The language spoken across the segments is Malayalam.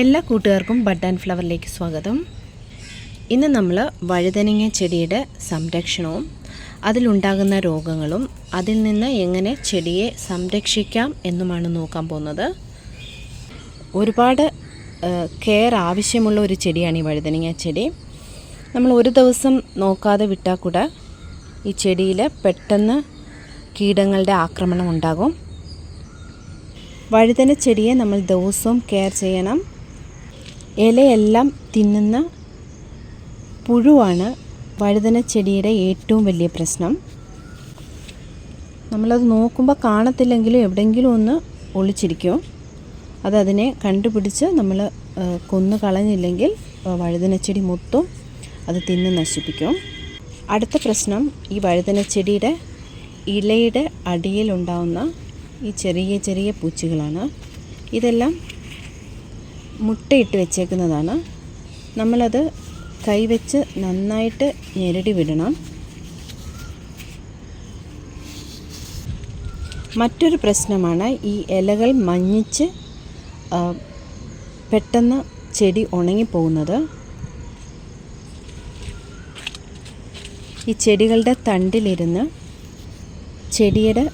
എല്ലാ കൂട്ടുകാർക്കും ബഡ് ആൻഡ് ഫ്ലവറിലേക്ക് സ്വാഗതം. ഇന്ന് നമ്മൾ വഴുതനങ്ങ ചെടിയുടെ സംരക്ഷണവും അതിലുണ്ടാകുന്ന രോഗങ്ങളും അതിൽ നിന്ന് എങ്ങനെ ചെടിയെ സംരക്ഷിക്കാം എന്നുമാണ് നോക്കാൻ പോകുന്നത്. ഒരുപാട് കെയർ ആവശ്യമുള്ള ഒരു ചെടിയാണ് ഈ വഴുതനങ്ങ ചെടി. നമ്മൾ ഒരു ദിവസം നോക്കാതെ വിട്ടാൽ കൂടെ ഈ ചെടിയിൽ പെട്ടെന്ന് കീടങ്ങളുടെ ആക്രമണം ഉണ്ടാകും. വഴുതന ചെടിയെ നമ്മൾ ദിവസവും കെയർ ചെയ്യണം. ഇലയെല്ലാം തിന്നുന്ന പുഴുവാണ് വഴുതന ചെടിയുടെ ഏറ്റവും വലിയ പ്രശ്നം. നമ്മളത് നോക്കുമ്പോൾ കാണത്തില്ലെങ്കിലും എവിടെയെങ്കിലും ഒന്ന് ഒളിച്ചിരിക്കും. അതതിനെ കണ്ടുപിടിച്ച് നമ്മൾ കൊന്നു കളഞ്ഞില്ലെങ്കിൽ വഴുതനച്ചെടി മൊത്തം അത് തിന്ന് നശിപ്പിക്കും. അടുത്ത പ്രശ്നം ഈ വഴുതനച്ചെടിയുടെ ഇലയുടെ അടിയിലുണ്ടാവുന്ന ഈ ചെറിയ ചെറിയ പൂച്ചകളാണ്. ഇതെല്ലാം മുട്ടയിട്ട് വെച്ചേക്കുന്നതാണ്. നമ്മളത് കൈവച്ച് നന്നായിട്ട് ഞെരടി വിടണം. മറ്റൊരു പ്രശ്നമാണ് ഈ ഇലകൾ മഞ്ഞിച്ച് പെട്ടെന്ന് ചെടി ഉണങ്ങിപ്പോകുന്നത്. ഈ ചെടികളുടെ തണ്ടിലിരുന്ന് ചെടിയുടെ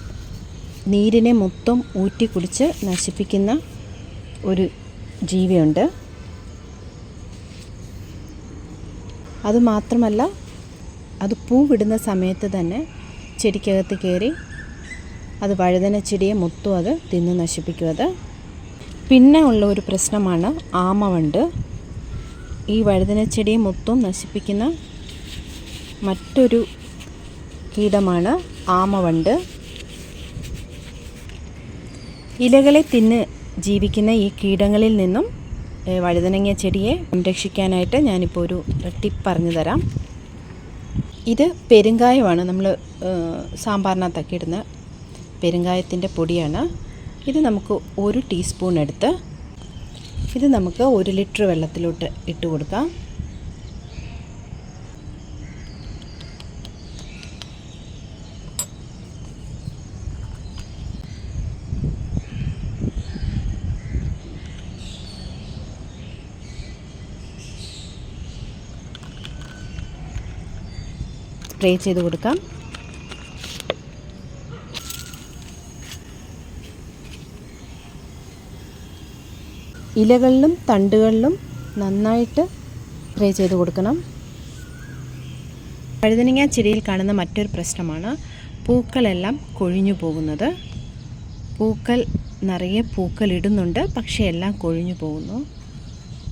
നീരിനെ മൊത്തം ഊറ്റി കുടിച്ച് നശിപ്പിക്കുന്ന ഒരു ജീവിയുണ്ട്. അതുമാത്രമല്ല അത് പൂവിടുന്ന സമയത്ത് തന്നെ ചെടിക്കകത്ത് കയറി അത് വഴുതന ചെടിയെ മൊത്തം അത് തിന്ന് നശിപ്പിക്കും അത് പിന്നെ ഉള്ള ഒരു പ്രശ്നമാണ് ആമവണ്ട്. ഈ വഴുതന ചെടിയെ മൊത്തം നശിപ്പിക്കുന്ന മറ്റൊരു കീടമാണ് ആമവണ്ട്. ഇലകളെ തിന്ന് ജീവിക്കുന്ന ഈ കീടങ്ങളിൽ നിന്നും വഴുതനങ്ങ ചെടിയെ സംരക്ഷിക്കാനായിട്ട് ഞാനിപ്പോൾ ഒരു ടിപ്പ് പറഞ്ഞു തരാം. ഇത് പെരുങ്കായമാണ്. നമ്മൾ സാമ്പാറിനകത്തൊക്കെ ഇടുന്ന പെരുങ്കായത്തിന്റെ പൊടിയാണ്. ഇത് നമുക്ക് ഒരു ടീസ്പൂൺ എടുത്ത് ഇത് നമുക്ക് ഒരു ലിറ്റർ വെള്ളത്തിലോട്ട് ഇട്ട് കൊടുക്കാം. സ്പ്രേ ചെയ്ത് കൊടുക്കാം. ഇലകളിലും തണ്ടുകളിലും നന്നായിട്ട് സ്പ്രേ ചെയ്ത് കൊടുക്കണം. വഴുതനങ്ങ ചെടിയിൽ കാണുന്ന മറ്റൊരു പ്രശ്നമാണ് പൂക്കളെല്ലാം കൊഴിഞ്ഞു പോകുന്നത്. പൂക്കൾ നിറയെ പൂക്കൾ ഇടുന്നുണ്ട് പക്ഷേ എല്ലാം കൊഴിഞ്ഞു പോകുന്നു.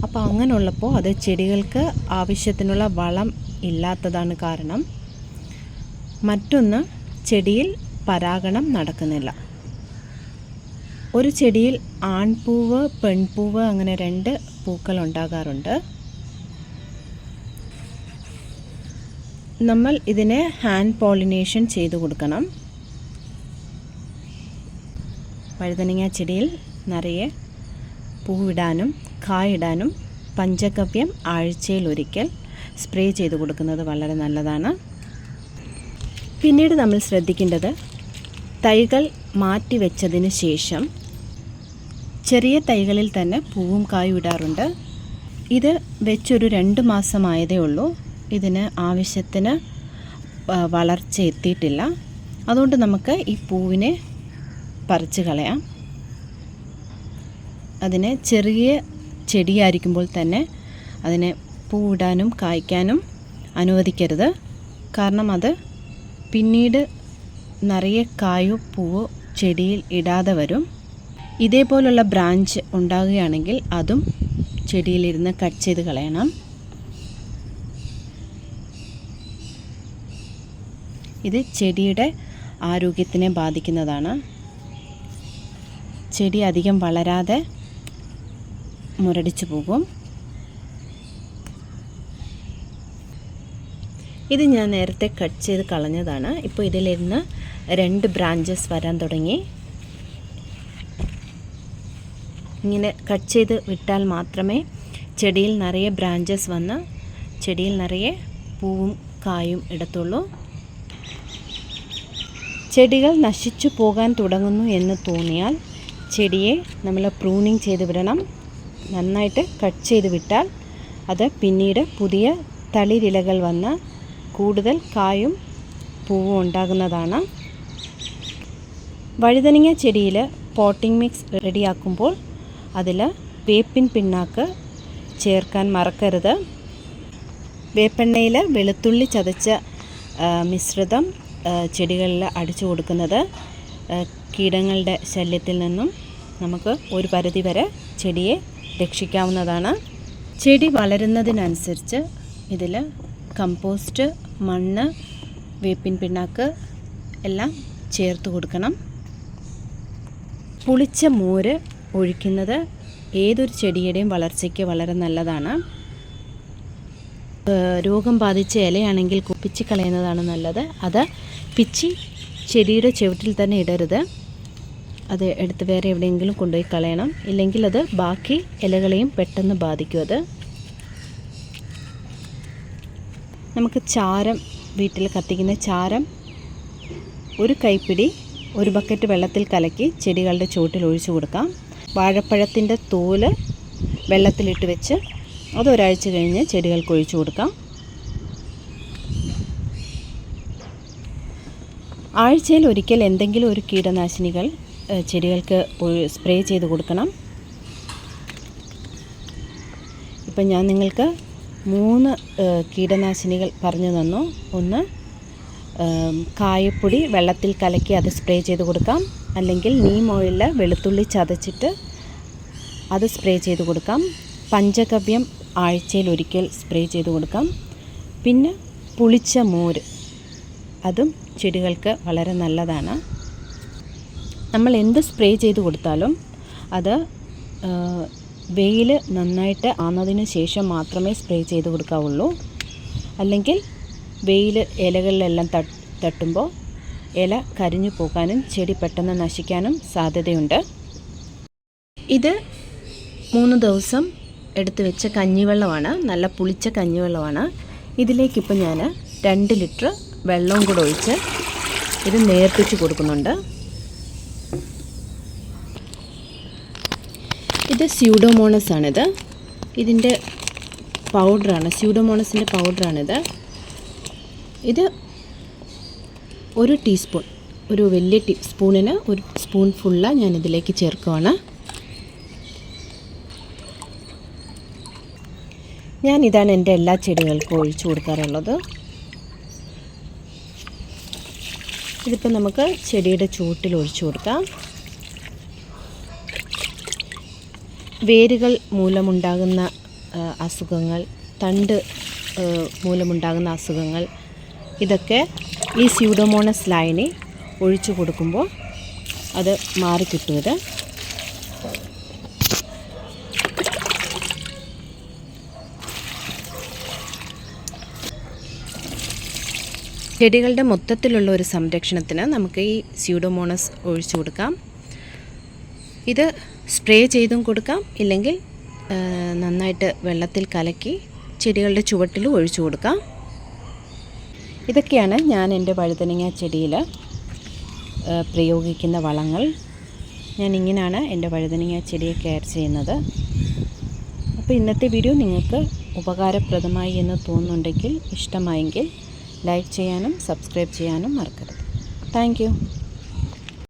അപ്പോൾ അങ്ങനെയുള്ളപ്പോൾ അത് ചെടികൾക്ക് ആവശ്യത്തിനുള്ള വളം ഇല്ലാത്തതാണ് കാരണം. മറ്റൊന്ന് ചെടിയിൽ പരാഗണം നടക്കുന്നില്ല. ഒരു ചെടിയിൽ ആൺപൂവ് പെൺപൂവ് അങ്ങനെ രണ്ട് പൂക്കൾ ഉണ്ടാകാറുണ്ട്. നമ്മൾ ഇതിനെ ഹാൻഡ് പോളിനേഷൻ ചെയ്തു കൊടുക്കണം. വഴുതനങ്ങ ചെടിയിൽ നിറയെ പൂവിടാനും കായിടാനും പഞ്ചകവ്യം ആഴ്ചയിൽ ഒരിക്കൽ സ്പ്രേ ചെയ്ത് കൊടുക്കുന്നത് വളരെ നല്ലതാണ്. പിന്നീട് നമ്മൾ ശ്രദ്ധിക്കേണ്ടത് തൈകൾ മാറ്റി വെച്ചതിന് ശേഷം ചെറിയ തൈകളിൽ തന്നെ പൂവും കായും ഇടാറുണ്ട്. ഇത് വെച്ചൊരു രണ്ട് മാസമായതേ ഉള്ളൂ. ഇതിന് ആവശ്യത്തിന് വളർച്ച എത്തിയിട്ടില്ല. അതുകൊണ്ട് നമുക്ക് ഈ പൂവിനെ പറിച്ച് കളയാം. അതിനെ ചെറിയ ചെടിയായിരിക്കുമ്പോൾ തന്നെ അതിനെ പൂവിടാനും കായ്ക്കാനും അനുവദിക്കരുത്. കാരണം അത് പിന്നീട് നിറയെ കായോ പൂവോ ചെടിയിൽ ഇടാതെ വരും. ഇതേപോലുള്ള ബ്രാഞ്ച് ഉണ്ടാകുകയാണെങ്കിൽ അതും ചെടിയിലിരുന്ന് കട്ട് ചെയ്ത് കളയണം. ഇത് ചെടിയുടെ ആരോഗ്യത്തിനെ ബാധിക്കുന്നതാണ്. ചെടി അധികം വളരാതെ മുരടിച്ചു പോകും. ഇത് ഞാൻ നേരത്തെ കട്ട് ചെയ്ത് കളഞ്ഞതാണ്. ഇപ്പോൾ ഇതിലിരുന്ന് രണ്ട് ബ്രാഞ്ചസ് വരാൻ തുടങ്ങി. ഇങ്ങനെ കട്ട് ചെയ്ത് വിട്ടാൽ മാത്രമേ ചെടിയിൽ നിറയെ ബ്രാഞ്ചസ് വന്ന് ചെടിയിൽ നിറയെ പൂവും കായും ഇടത്തുള്ളൂ. ചെടികൾ നശിച്ചു പോകാൻ തുടങ്ങുന്നു എന്ന് തോന്നിയാൽ ചെടിയെ നമ്മൾ പ്രൂണിങ് ചെയ്ത് വിടണം. നന്നായിട്ട് കട്ട് ചെയ്ത് വിട്ടാൽ അത് പിന്നീട് പുതിയ തളിരിലകൾ വന്ന് കൂടുതൽ കായും പൂവും ഉണ്ടാകുന്നതാണ്. വഴുതനങ്ങ ചെടിയിൽ പോട്ടിംഗ് മിക്സ് റെഡിയാക്കുമ്പോൾ അതിൽ വേപ്പിൻ പിണ്ണാക്ക് ചേർക്കാൻ മറക്കരുത്. വേപ്പെണ്ണയിൽ വെളുത്തുള്ളി ചതച്ച മിശ്രിതം ചെടികളിൽ അടിച്ചു കൊടുക്കുന്നത് കീടങ്ങളുടെ ശല്യത്തിൽ നിന്നും നമുക്ക് ഒരു പരിധി വരെ ചെടിയെ രക്ഷിക്കാവുന്നതാണ്. ചെടി വളരുന്നതിനനുസരിച്ച് ഇതിൽ കമ്പോസ്റ്റ് മണ്ണ് വേപ്പിൻ പിണ്ണാക്ക് എല്ലാം ചേർത്ത് കൊടുക്കണം. പുളിച്ച മോര് ഒഴിക്കുന്നത് ഏതൊരു ചെടിയുടെയും വളർച്ചയ്ക്ക് വളരെ നല്ലതാണ്. രോഗം ബാധിച്ച ഇലയാണെങ്കിൽ കുപ്പിച്ച് കളയുന്നതാണ് നല്ലത്. അത് പിച്ചി ചെടിയുടെ ചുവട്ടിൽ തന്നെ ഇടരുത്. അത് എടുത്ത് വേറെ എവിടെയെങ്കിലും കൊണ്ടുപോയി കളയണം. ഇല്ലെങ്കിൽ അത് ബാക്കി ഇലകളെയും പെട്ടെന്ന് ബാധിക്കും അത്. നമുക്ക് ചാരം വീട്ടിൽ കത്തിക്കുന്ന ചാരം ഒരു കൈപ്പിടി ഒരു ബക്കറ്റ് വെള്ളത്തിൽ കലക്കി ചെടികളുടെ ചുവട്ടിൽ ഒഴിച്ചു കൊടുക്കാം. വാഴപ്പഴത്തിന്റെ തോൽ വെള്ളത്തിലിട്ട് വെച്ച് അത് കഴിഞ്ഞ് ചെടികൾക്ക് ഒഴിച്ചു കൊടുക്കാം. ആഴ്ചയിൽ ഒരിക്കൽ എന്തെങ്കിലും ഒരു കീടനാശിനികൾ ചെടികൾക്ക് സ്പ്രേ ചെയ്ത് കൊടുക്കണം. ഇപ്പം ഞാൻ നിങ്ങൾക്ക് മൂന്ന് കീടനാശിനികൾ പറഞ്ഞു തന്നു. ഒന്ന് കായപ്പൊടി വെള്ളത്തിൽ കലക്കി അത് സ്പ്രേ ചെയ്ത് കൊടുക്കാം. അല്ലെങ്കിൽ നീം ഓയിലിൽ വെളുത്തുള്ളി ചതച്ചിട്ട് അത് സ്പ്രേ ചെയ്ത് കൊടുക്കാം. പഞ്ചഗവ്യം ആഴ്ചയിൽ ഒരിക്കൽ സ്പ്രേ ചെയ്ത് കൊടുക്കാം. പിന്നെ പുളിച്ച മോര്. അതും ചെടികൾക്ക് വളരെ നല്ലതാണ്. നമ്മൾ എന്ത് സ്പ്രേ ചെയ്ത് കൊടുത്താലും അത് വെയിൽ നന്നായിട്ട് ആന്നതിന് ശേഷം മാത്രമേ സ്പ്രേ ചെയ്ത് കൊടുക്കാവുള്ളൂ. അല്ലെങ്കിൽ വെയിൽ ഇലകളിലെല്ലാം തട്ട് തട്ടുമ്പോൾ ഇല കരിഞ്ഞു പോകാനും ചെടി പെട്ടെന്ന് നശിക്കാനും സാധ്യതയുണ്ട്. ഇത് മൂന്ന് ദിവസം എടുത്തു വെച്ച കഞ്ഞിവെള്ളമാണ്. നല്ല പുളിച്ച കഞ്ഞിവെള്ളമാണ്. ഇതിലേക്കിപ്പോൾ ഞാൻ രണ്ട് ലിറ്റർ വെള്ളവും കൂടെ ഒഴിച്ച് ഇത് നേർപ്പിച്ച് കൊടുക്കുന്നുണ്ട്. ഇത് സ്യൂഡോമോണസ് ആണിത്. ഇതിന്റെ പൗഡറാണ് സ്യൂഡോമോണസിന്റെ പൗഡറാണിത് ഇത് ഒരു ടീസ്പൂൺ ഒരു വലിയ ടീ സ്പൂണിന് ഒരു സ്പൂൺ ഫുള്ള ഞാൻ ഇതിലേക്ക് ചേർക്കുവാണ്. ഞാൻ ഇതാണ് എന്റെ എല്ലാ ചെടികൾക്കും ഒഴിച്ചു കൊടുക്കാറുള്ളത്. ഇതിപ്പോൾ നമുക്ക് ചെടിയുടെ ചൂട്ടിൽ ഒഴിച്ചു കൊടുക്കാം. വേരുകൾ മൂലമുണ്ടാകുന്ന അസുഖങ്ങൾ തണ്ട് മൂലമുണ്ടാകുന്ന അസുഖങ്ങൾ ഇതൊക്കെ ഈ സ്യൂഡോമോണസ് ലൈനി ഒഴിച്ചു കൊടുക്കുമ്പോൾ അത് മാറിക്കിട്ടുന്നത് ചെടികളുടെ മൊത്തത്തിലുള്ള ഒരു സംരക്ഷണത്തിന് നമുക്ക് ഈ സ്യൂഡോമോണസ് ഒഴിച്ചു കൊടുക്കാം. ഇത് സ്പ്രേ ചെയ്തും കൊടുക്കാം. ഇല്ലെങ്കിൽ നന്നായിട്ട് വെള്ളത്തിൽ കലക്കി ചെടികളുടെ ചുവട്ടിലും ഒഴിച്ചു കൊടുക്കാം. ഇതൊക്കെയാണ് ഞാൻ എന്റെ വഴുതനങ്ങ ചെടിയിൽ പ്രയോഗിക്കുന്ന വളങ്ങൾ. ഞാൻ ഇങ്ങനെയാണ് എന്റെ വഴുതനങ്ങ ചെടിയെ കെയർ ചെയ്യുന്നത്. അപ്പോൾ ഇന്നത്തെ വീഡിയോ നിങ്ങൾക്ക് ഉപകാരപ്രദമായി എന്ന് തോന്നുന്നുണ്ടെങ്കിൽ ഇഷ്ടമായെങ്കിൽ ലൈക്ക് ചെയ്യാനും സബ്സ്ക്രൈബ് ചെയ്യാനും മറക്കരുത്. താങ്ക്